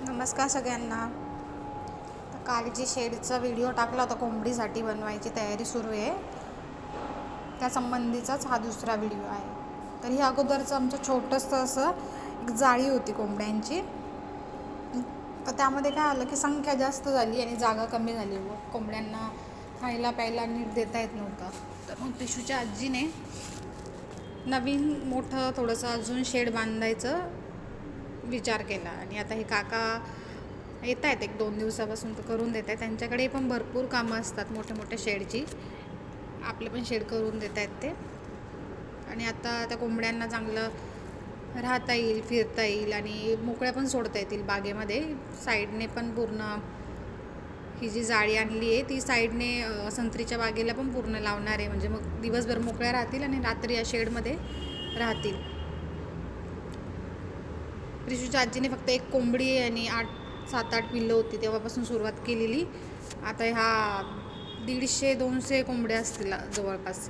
नमस्कार सगळ्यांना. तर काल जी शेडचा व्हिडिओ टाकला होता कोंबडीसाठी बनवायची तयारी सुरू आहे. त्या संबंधीचाच हा दुसरा व्हिडिओ आहे. तर ही अगोदरचं आमचं छोटंसं असं एक जाळी होती कोंबड्यांची. तर त्यामध्ये काय आलं की संख्या जास्त झाली आणि जागा कमी झाली. व कोंबड्यांना खायला प्यायला नीट देता येत नव्हतं. तर मग पिशूच्या आजीने नवीन मोठं थोडंसं अजून शेड बांधायचं विचार केला. आणि आता हे काका येत आहेत एक दोन दिवसापासून तर करून देत आहेत. त्यांच्याकडे पण भरपूर कामं असतात मोठ्या मोठ्या शेडची. आपले पण शेड करून देत आहेत ते. आणि आता त्या कोंबड्यांना चांगलं राहता येईल फिरता येईल आणि मोकळ्या पण सोडता येतील बागेमध्ये. साईडने पण पूर्ण ही जी जाळी आणली आहे ती साईडने संत्रीच्या बागेला पण पूर्ण लावणार आहे. म्हणजे मग दिवसभर मोकळ्या राहतील आणि रात्री या शेडमध्ये राहतील. रिशूच्या आजीने फक्त एक कोंबडी आणि आठ सात आठ पिल्लं होती तेव्हापासून सुरुवात केलेली. आता ह्या दीडशे दोनशे कोंबड्या असतील जवळपास.